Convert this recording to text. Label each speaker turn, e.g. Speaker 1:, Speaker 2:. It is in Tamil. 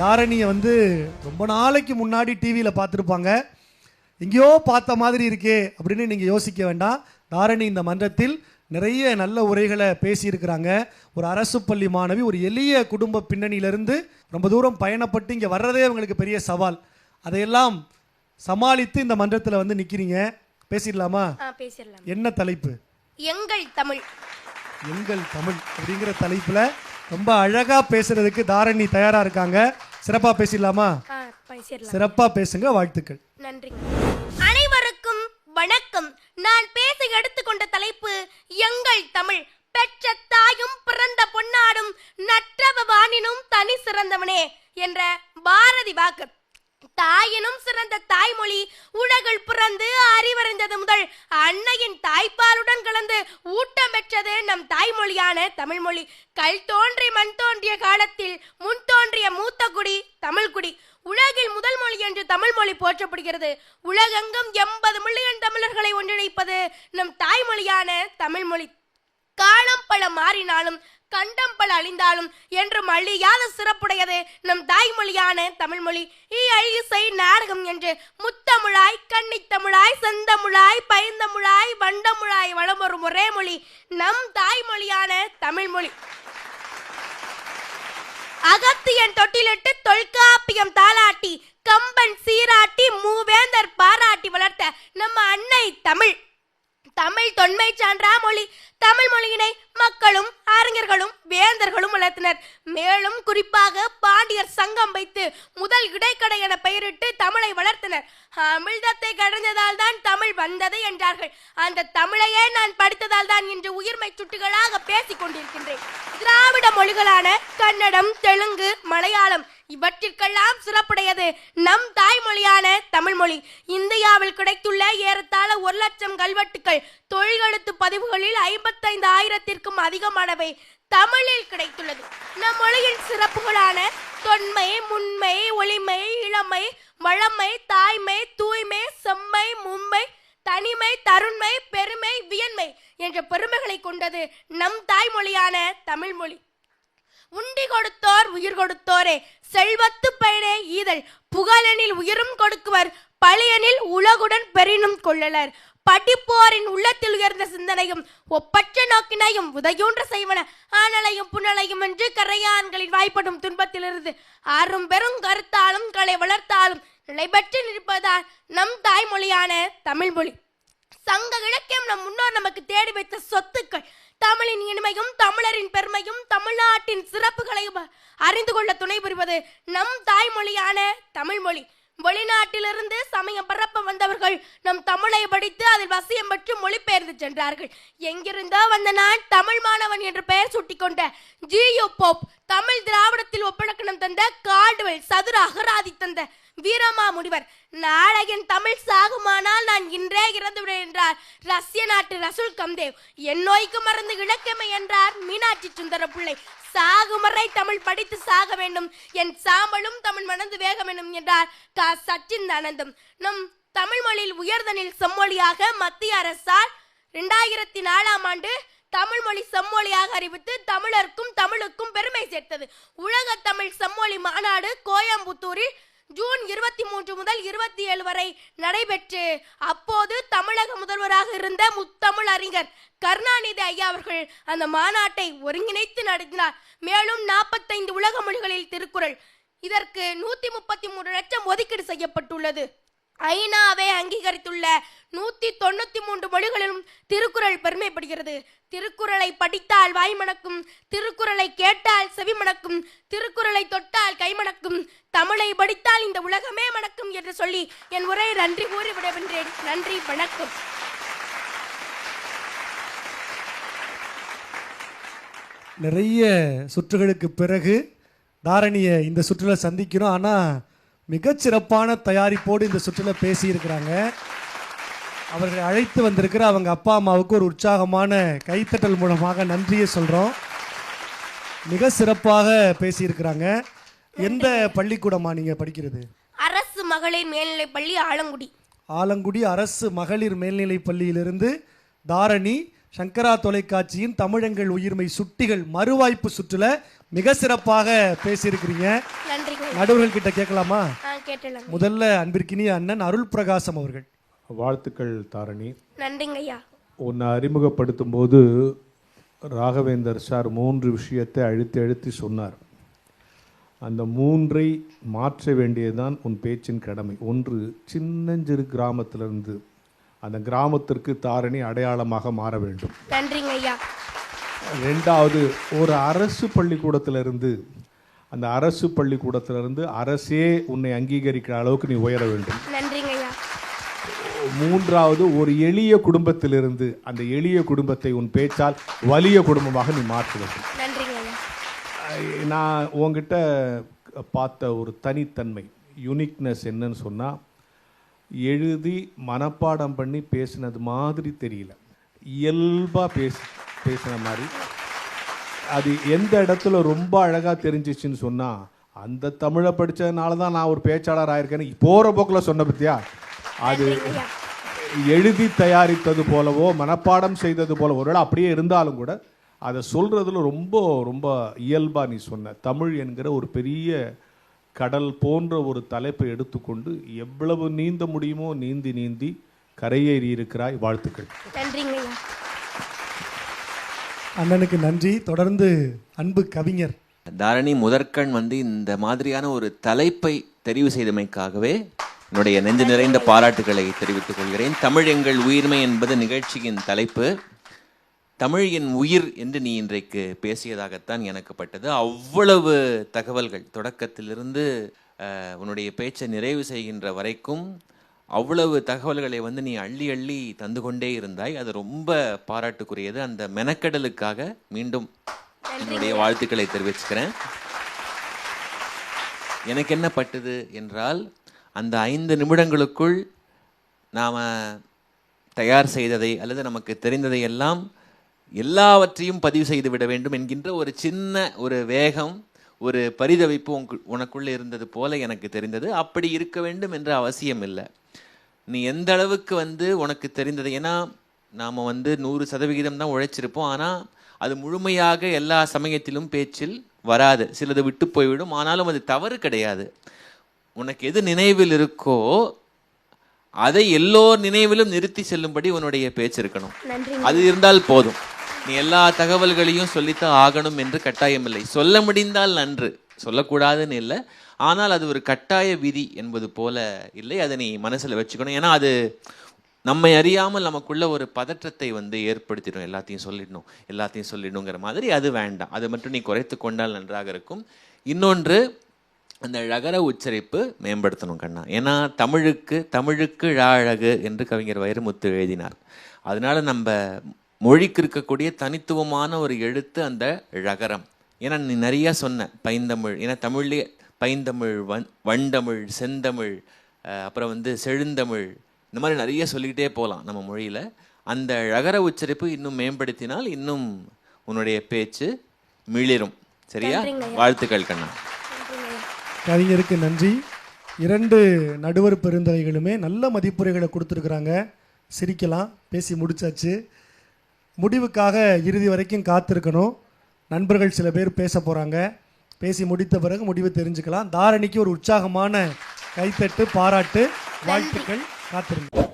Speaker 1: தாரணியை வந்து ரொம்ப நாளைக்கு முன்னாடி டிவியில் பார்த்துருப்பாங்க. எங்கேயோ பார்த்த மாதிரி இருக்கே அப்படின்னு நீங்கள் யோசிக்க வேண்டாம். தாரணி இந்த மன்றத்தில் நிறைய நல்ல உரைகளை பேசியிருக்கிறாங்க. ஒரு அரசு பள்ளி மாணவி ஒரு எளிய குடும்ப பின்னணியிலிருந்து ரொம்ப தூரம் பயணப்பட்டு இங்கே வர்றதே அவங்களுக்கு பெரிய சவால். அதையெல்லாம் சமாளித்து இந்த மன்றத்தில் வந்து நிற்கிறீங்க பேசிடலாமா?
Speaker 2: பேசிடலாம்.
Speaker 1: என்ன தலைப்பு?
Speaker 2: எங்கள் தமிழ்.
Speaker 1: எங்கள் தமிழ் அப்படிங்கிற தலைப்பில் ரொம்ப அழகாக பேசுறதுக்கு தாரணி தயாராக இருக்காங்க. சிறப்பாக பேசிடலாமா? சிறப்பாக பேசுங்க வாழ்த்துக்கள்.
Speaker 2: நன்றி. அனைவருக்கும் வணக்கம். நான் பேச எடுத்துக்கொண்ட தலைப்பு எங்கள் தமிழ். பெற்ற தாயும் பிறந்த பொன்னாடும் நற்றவ வாணினும் தனி சிறந்தவனே என்ற பாரதி வாக்கு. தாயினும் சிறந்த தாய்மொழி உலகில் பிறந்து அறிவறிந்தது முதல் அன்னையின் தாய்ப்பாலுடன் கலந்து பெற்றது நம் தாய்மொழியான தமிழ்மொழி. கல் தோன்றி மண் தோன்றிய காலத்தில் முன் தோன்றிய மூத்த குடி தமிழ்குடி உலகில் முதல் மொழி என்று தமிழ்மொழி போற்றப்படுகிறது. உலகெங்கும் எண்பது மில்லியன் தமிழர்களை ஒன்றிணைப்பது நம் தாய்மொழியான தமிழ்மொழி காலம் பல மாறினாலும் கண்டம் பல அழிந்தாலும் என்றும் அழியாத சிறப்புடையது நம் தாய்மொழியான தமிழ்மொழி. இசை நாடகம் என்று முத்தமிழாய் கன்னித்தமிழாய் செந்தமிழாய் பயந்தமிழாய் வண்டமிழாய் வளம் வரும் ஒரே மொழி நம் தாய்மொழியான தமிழ்மொழி. அகத்தியன் தொட்டிலிட்டு தொல்காப்பியம் தாலாட்டி கம்பன் சீராட்டி மூவேந்தர் பாராட்டி வளர்த்த நம்ம அன்னை தமிழ். தமிழ் தொன்மை சான்றா மொழி. தமிழ் மொழியினை மக்களும் அறிஞர்களும் வேந்தர்களும் வளர்த்தனர். மேலும் குறிப்பாக பாண்டியர் சங்கம் வைத்து முதல் இடைக்கடை என பெயரிட்டு தமிழை வளர்த்தனர். அமிழ்தத்தை கடைஞ்சதால் தான் தமிழ் வந்தது என்றார்கள். அந்த தமிழையே நான் படித்ததால் தான் இன்று உயிர்மை சுட்டுகளாக பேசிக் கொண்டிருக்கின்றேன். திராவிட மொழிகளான கன்னடம் தெலுங்கு மலையாளம் இவற்றிற்கெல்லாம் சிறப்புடையது. நம் தாய்மொழியான தமிழ்மொழி. இந்தியாவில் கிடைத்துள்ள ஏறத்தாழ ஒரு லட்சம் கல்வெட்டுக்கள் தொழிலெழுத்து பதிவுகளில் ஐம்பத்தைந்து ஆயிரத்திற்கும் அதிகமானவை. தமிழில் கிடைத்துள்ளது. நம் மொழியின் சிறப்புகளான தொன்மை முன்மை ஒளிமை இளமை வளமை தாய்மை தூய்மை செம்மை மும்மை தனிமை தருண்மை பெருமை வியன்மை என்ற பெருமைகளை கொண்டது நம் தாய்மொழியான தமிழ்மொழி. உண்டி கொடுத்தோர் உயிர் கொடுத்தோரே. செல்வத்து பயனே ஈதல். புகழெனில் உயிரும் கொடுக்குவர். பழியனில் உலகுடன் பெரினும் கொள்ளலர். படிப்போரின் உள்ளத்தில் உயர்ந்த சிந்தனையும் ஒப்பற்ற நோக்கினையும் உதையூன்ற செய்வன. ஆனலையும் புனலையும் என்று கரையான்களின் வாய்ப்படும் துன்பத்திலிருந்து ஆறும் பெரும் கருத்தாலும் களை வளர்த்தாலும் நிலைபெற்று நிற்பதால் நம் தாய்மொழியான தமிழ்மொழி. சங்க இலக்கியம் நம் முன்னோர் நமக்கு தேடி வைத்த சொத்துக்கள். தமிழின் இனிமையும் தமிழரின் பெருமையும் தமிழ்நாட்டின் சிறப்புகளையும் அறிந்து கொள்ள துணை புரிவது நம் தாய்மொழியான தமிழ்மொழி வெளிநாட்டிலிருந்து சமயம் பரப்ப வந்தவர்கள் நம் தமிழை படித்து அதில் வசியம் பெற்று மொழிபெயர்ந்து சென்றார்கள். எங்கிருந்தோ வந்த நான் தமிழ் மாணவன் என்று பெயர் சூட்டிக்கொண்ட ஜியு போப் தமிழ் திராவிடத்தில் ஒப்பழக்கணம் தந்த கால்டுவெல் சதுர அகராதி தந்த வீரமா முனிவர் தமிழ் சாகுமானால் நான் இன்றே இறந்து விடுவேன் என்றார் ரஷ்ய நாட்டு ரசூல் கம்தேவ். என் நோய்க்கு மருந்து இலக்கியமை என்றார் மீனாட்சி சுந்தர பிள்ளை சாகுமறை தமிழ் படித்து சாக வேண்டும். என் சாம்பலும் தமிழ் மணந்து வேக வேண்டும் என்றார் க. சச்சின் ஆனந்தம். நம் தமிழ் மொழியில் உயர்தனில் செம்மொழியாக மத்திய அரசால் இரண்டாயிரத்தி நாலாம் ஆண்டு தமிழ் மொழி செம்மொழியாக அறிவித்து தமிழருக்கும் தமிழுக்கும் பெருமை சேர்த்தது. உலக தமிழ் செம்மொழி மாநாடு கோயம்புத்தூரில் ஜூன் இருபத்தி மூன்று முதல் இருபத்தி ஏழு வரை நடைபெற்று அப்போது தமிழக முதல்வராக இருந்த முத்தமிழ் அறிஞர் கருணாநிதி ஐயா அவர்கள் அந்த மாநாட்டை ஒருங்கிணைத்து நடத்தினார். மேலும் நாற்பத்தைந்து உலக மொழிகளில் திருக்குறள் இதற்கு நூத்தி முப்பத்தி மூன்று லட்சம் ஒதுக்கீடு செய்யப்பட்டுள்ளது. ஐநாவை அங்கீகரித்துள்ள நூத்தி தொண்ணூத்தி மூன்று மொழிகளிலும் திருக்குறள் பெருமைப்படுகிறது. திருக்குறளை படித்தால் வாய் மணக்கும் திருக்குறளை கேட்டால் செவி மணக்கும் திருக்குறளை தொட்டால் கைமணக்கும் தமிழை படித்தால் இந்த உலகமே மணக்கும் என்று சொல்லி என் உரையை நன்றி கூறி விடவென்றேன் நன்றி வணக்கம்.
Speaker 1: நிறைய சுற்றுகளுக்கு பிறகு தாரணியை இந்த சுற்றுலா சந்திக்கிறோம். ஆனால் மிகச்சிறப்பான தயாரிப்போடு இந்த சுற்றில் பேசியிருக்கிறாங்க. அவர்களை அழைத்து வந்திருக்கிற அவங்க அப்பா அம்மாவுக்கு ஒரு உற்சாகமான கைத்தட்டல் மூலமாக நன்றியை சொல்கிறோம் மிக சிறப்பாக பேசியிருக்கிறாங்க. எந்த பள்ளிக்கூடமா நீங்கள் படிக்கிறது?
Speaker 2: அரசு மகளிர் மேல்நிலைப் பள்ளி ஆலங்குடி.
Speaker 1: ஆலங்குடி அரசு மகளிர் மேல்நிலைப் பள்ளியிலிருந்து தாரணி சங்கரா தொலைக்காட்சியின் தமிழங்கள் உயிர்மை சுட்டிகள் மறுவாய்ப்பு சுற்றுல மிக சிறப்பாக பேசியிருக்கிறீங்க. நடுவர்கள் கிட்ட கேட்கலாமா
Speaker 2: கேட்டலாம்.
Speaker 1: முதல்ல அன்பிற்கினிய அண்ணன் அருள் பிரகாசம் அவர்கள்.
Speaker 3: வாழ்த்துக்கள் தாரணி.
Speaker 2: நன்றிங்க ஐயா
Speaker 3: உன்னை அறிமுகப்படுத்தும் போது ராகவேந்தர் சார் மூன்று விஷயத்தை அழுத்தி அழுத்தி சொன்னார். அந்த மூன்றை மாற்ற வேண்டியதுதான் உன் பேச்சின் கடமை. ஒன்று சின்னஞ்சிறு கிராமத்திலிருந்து அந்த கிராமத்திற்கு தாரணி அடையாளமாக மாற வேண்டும்.
Speaker 2: நன்றிங்க ஐயா
Speaker 3: ரெண்டாவது ஒரு அரசு பள்ளிக்கூடத்திலிருந்து அந்த அரசு பள்ளிக்கூடத்திலிருந்து அரசே உன்னை அங்கீகரிக்கிற அளவுக்கு நீ உயர வேண்டும். மூன்றாவது ஒரு எளிய குடும்பத்திலிருந்து அந்த எளிய குடும்பத்தை உன் பேச்சால் வலிய குடும்பமாக நீ மாற்ற வேண்டும் நான் உங்ககிட்ட பார்த்த ஒரு தனித்தன்மை யூனிக்னஸ் என்னன்னு சொன்னால் எழுதி மனப்பாடம் பண்ணி பேசினது மாதிரி தெரியல. இயல்பாக பேசி பேசின மாதிரி அது எந்த இடத்துல ரொம்ப அழகாக தெரிஞ்சிச்சுன்னு சொன்னால் அந்த தமிழை படித்ததுனால தான் நான் ஒரு பேச்சாளர் ஆயிருக்கேன்னு போகிற போக்கில் சொன்ன பத்தியா? அது எழுதி தயாரித்தது போலவோ மனப்பாடம் செய்தது போல ஒருவேளை அப்படியே இருந்தாலும் கூட அதை சொல்றதுல ரொம்ப ரொம்ப இயல்பா நீ சொன்ன. தமிழ் என்கிற ஒரு பெரிய கடல் போன்ற ஒரு தலைப்பை எடுத்துக்கொண்டு எவ்வளவு நீந்த முடியுமோ நீந்தி நீந்தி கரையேறி இருக்கிறாய். வாழ்த்துக்கள்.
Speaker 2: நன்றிங்க.
Speaker 1: அண்ணனுக்கு நன்றி. தொடர்ந்து அன்பு கவிஞர்.
Speaker 4: தாரணி முதற்கண் வந்து இந்த மாதிரியான ஒரு தலைப்பை தெரிவு செய்தமைக்காகவே என்னுடைய நெஞ்சு நிறைந்த பாராட்டுகளை தெரிவித்துக் கொள்கிறேன். தமிழ் எங்கள் உயிர்மை என்பது நிகழ்ச்சியின் தலைப்பு. தமிழ் என் உயிர் என்று நீ இன்றைக்கு பேசியதாகத்தான் எனக்கு பட்டது அவ்வளவு தகவல்கள் தொடக்கத்திலிருந்து உன்னுடைய பேச்சை நிறைவு செய்கின்ற வரைக்கும் அவ்வளவு தகவல்களை வந்து நீ அள்ளி அள்ளி தந்து கொண்டே இருந்தாய். அது ரொம்ப பாராட்டுக்குரியது. அந்த மெனக்கடலுக்காக மீண்டும் என்னுடைய வாழ்த்துக்களை தெரிவிச்சுக்கிறேன். எனக்கு என்ன பட்டது என்றால் அந்த ஐந்து நிமிடங்களுக்குள் நாம் தயார் செய்ததை அல்லது நமக்கு தெரிந்ததை எல்லாம் எல்லாவற்றையும் பதிவு செய்து விட வேண்டும் என்கின்ற ஒரு சின்ன ஒரு வேகம் ஒரு பரிதவிப்பு உனக்கு உனக்குள்ளே இருந்தது போல எனக்கு தெரிந்தது. அப்படி இருக்க வேண்டும் என்ற அவசியம் இல்லை. நீ எந்த அளவுக்கு வந்து உனக்கு தெரிந்தது? ஏன்னா நாம் வந்து நூறு சதவிகிதம் தான் உழைச்சிருப்போம். ஆனால் அது முழுமையாக எல்லா சமயத்திலும் பேச்சில் வராது. சிலது விட்டு போய்விடும். ஆனாலும் அது தவறு கிடையாது. உனக்கு எது நினைவில் இருக்கோ அதை எல்லோர் நினைவிலும் நிறுத்தி செல்லும்படி உன்னுடைய பேச்சு இருக்கணும். அது இருந்தால் போதும். நீ எல்லா தகவல்களையும் சொல்லித்தான் ஆகணும் என்று கட்டாயமில்லை. சொல்ல முடிந்தால் நன்று. சொல்லக்கூடாதுன்னு இல்லை. ஆனால் அது ஒரு கட்டாய விதி என்பது போல இல்லை. அதை நீ மனசில் வச்சுக்கணும். ஏன்னா அது நம்மை அறியாமல் நமக்குள்ள ஒரு பதற்றத்தை வந்து ஏற்படுத்திடும். எல்லாத்தையும் சொல்லிடணும். எல்லாத்தையும் சொல்லிடணுங்கிற மாதிரி அது வேண்டாம். அதை மட்டும் நீ குறைத்து கொண்டால் நன்றாக இருக்கும். இன்னொன்று அந்த ழகர உச்சரிப்பு மேம்படுத்தணும் கண்ணா. ஏன்னா தமிழுக்கு தமிழுக்கு ழ அழகு என்று கவிஞர் வைரமுத்து எழுதினார். அதனால் நம்ம மொழிக்கு இருக்கக்கூடிய தனித்துவமான ஒரு எழுத்து அந்த ழகரம் ஏன்னா நீ நிறைய சொன்ன பைந்தமிழ். ஏன்னா தமிழ்லேயே பைந்தமிழ் வன் வண்டமிழ் செந்தமிழ் அப்புறம் வந்து செழுந்தமிழ் இந்த மாதிரி நிறைய சொல்லிக்கிட்டே போகலாம் நம்ம மொழியில். அந்த ழகர உச்சரிப்பு இன்னும் மேம்படுத்தினால் இன்னும் உன்னுடைய பேச்சு மிளிரும். சரியா? வாழ்த்துக்கள் கண்ணா.
Speaker 1: கவிஞருக்கு நன்றி. இரண்டு நடுவர் பெருந்தகைகளுமே நல்ல மதிப்புரைகளை கொடுத்துருக்குறாங்க. சிரிக்கலாம் பேசி முடிச்சாச்சு. முடிவுக்காக இறுதி வரைக்கும் காத்திருக்கணும். நண்பர்கள் சில பேர் பேச போகிறாங்க பேசி முடித்த பிறகு முடிவு தெரிஞ்சுக்கலாம். தாரணிக்கு ஒரு உற்சாகமான கைத்தட்டு பாராட்டு வாழ்த்துக்கள். காத்திருங்க